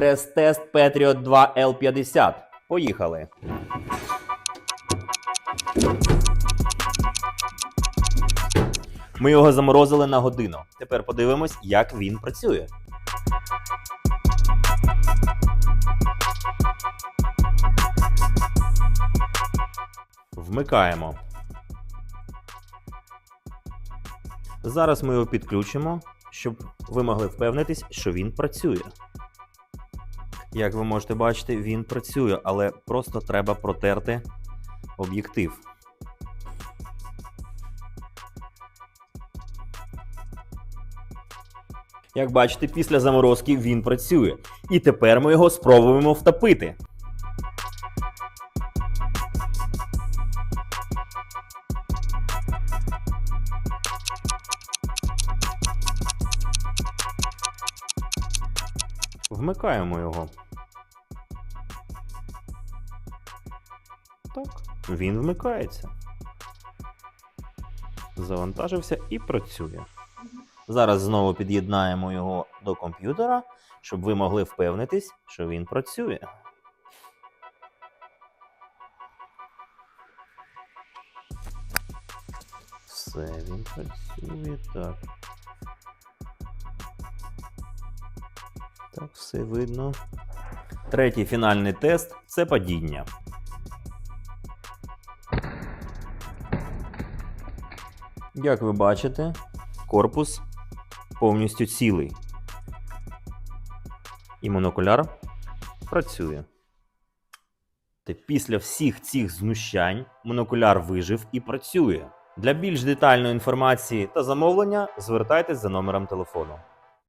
стрес-тест Patriot 2 L50. Поїхали. Ми його заморозили на годину. Тепер подивимось, як він працює. Вмикаємо. Зараз ми його підключимо, щоб ви могли впевнитись, що він працює. Як ви можете бачити, він працює, але просто треба протерти об'єктив. Як бачите, після заморозки він працює. І тепер ми його спробуємо втопити. Вмикаємо його. Так, він вмикається. Завантажився і працює. Зараз знову під'єднаємо його до комп'ютера, щоб ви могли впевнитись, що він працює. Все, він працює так. Так, все видно. Третій фінальний тест це падіння. Як ви бачите, корпус повністю цілий. І монокуляр працює. Після всіх цих знущань монокуляр вижив і працює. Для більш детальної інформації та замовлення звертайтесь за номером телефону.